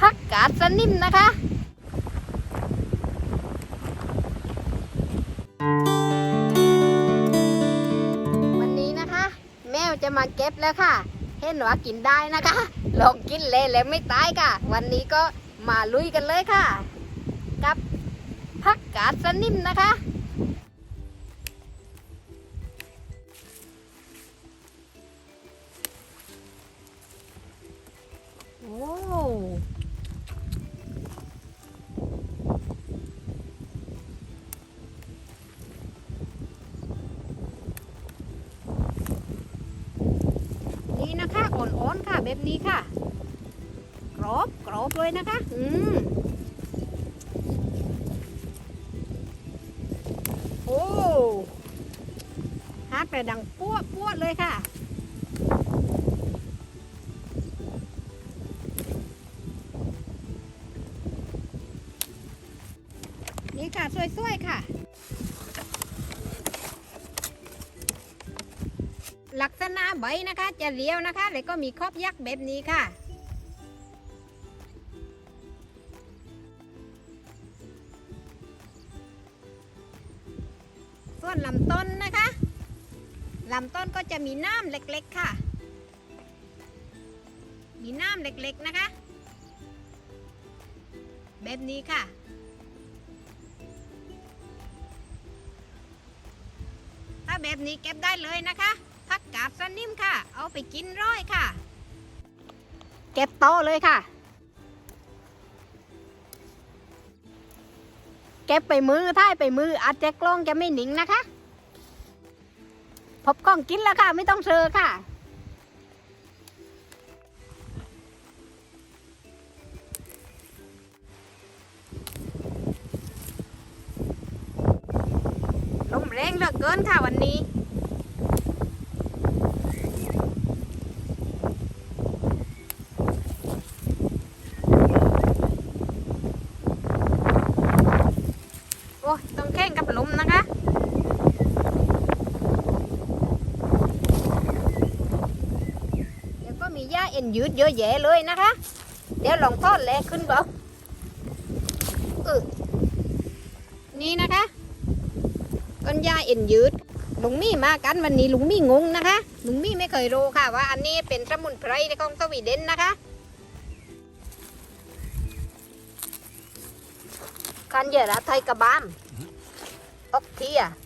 ผักกาดสนิมนะคะวันนี้นะคะแมวจะมาเก็บแล้วค่ะ เห็นว่ากินได้นะคะ ลองกินเลยแล้วไม่ตายค่ะ วันนี้ก็มาลุยกันเลยค่ะ กับผักกาดสนิมนะคะ โอ้ อ่อนๆค่ะ แบบนี้ค่ะ กรอบกรอบเลยนะคะ อืมโอ้ฮาร์ดไปดังปั้วปั้วเลยค่ะนี่ค่ะสวยๆค่ะ ลักษณะใบนะคะ จะเรียวนะคะ แล้วก็มีครอบยักษ์แบบนี้ค่ะ ส่วนลำต้นนะคะลำต้นก็จะมีน้ำเล็กๆค่ะ มีน้ำเล็กๆนะคะ แบบนี้ค่ะถ้าแบบนี้เก็บได้เลยนะคะ ผักกาดสนิมค่ะ เอาไปกินร้อยค่ะ เก็บโตเลยค่ะ เก็บไปมือถ้าไปมืออาจจะกล้องจะไม่หนิงนะคะ พบกล้องกินแล้วค่ะ ไม่ต้องเซอค่ะลมแรงเหลือเกินค่ะวันนี้ โอ้ยต้องแข่งกับลมนะคะ เดี๋ยวก็มีหญ้า เอ็นยืดเยอะแยะเลยนะคะ เดี๋ยวลองทอดแลขึ้นบออนี่นะคะ ต้นหญ้าเอ็นยืดลุงมี่มากันวันนี้ลุงมี่งงนะคะลุงมี่ไม่เคยรู้ค่ะว่า อันนี้เป็นสมุนไพรของสวีเดนนะคะ kan göra tajka bam och te. อั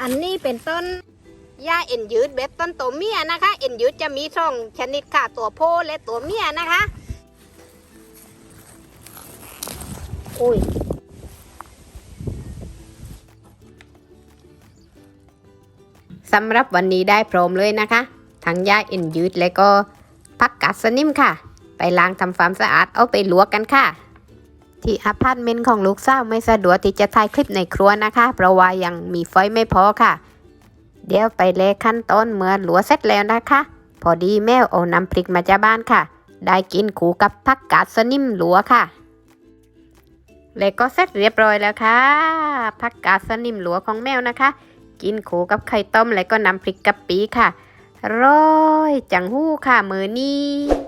อันนี้เป็นต้นหญ้าเอ็นยืดแบบต้นตัวเมียนะคะ เอ็นยืดจะมีสองชนิดค่ะตัวโพและตัวเมียนะคะอุ้ยสำหรับวันนี้ได้พร้อมเลยนะคะ ทั้งหญ้าเอ็นยืดและก็ผักกาดสนิมค่ะ ไปล้างทำความสะอาดเอาไปลวกกันค่ะ ที่อพาร์ตเมนต์ของลูกสาวไม่สะดวกที่จะถ่ายคลิปในครัวนะคะ เพราะว่ายังมีไฟไม่พอค่ะ เดี๋ยวไปเลขั้นตอนเมื่อหลัวเสร็จแล้วนะคะ พอดีแมวเอาน้ำพริกมาจากบ้านค่ะ ได้กินคู่กับผักกาดสนิมหลัวค่ะแล้วก็เสร็จเรียบร้อยแล้วค่ะผักกาดสนิมหลัวของแมวนะคะ กินคู่กับไข่ต้มแล้วก็น้ำพริกกะปิค่ะร้อยจังหู้ค่ะมือนี้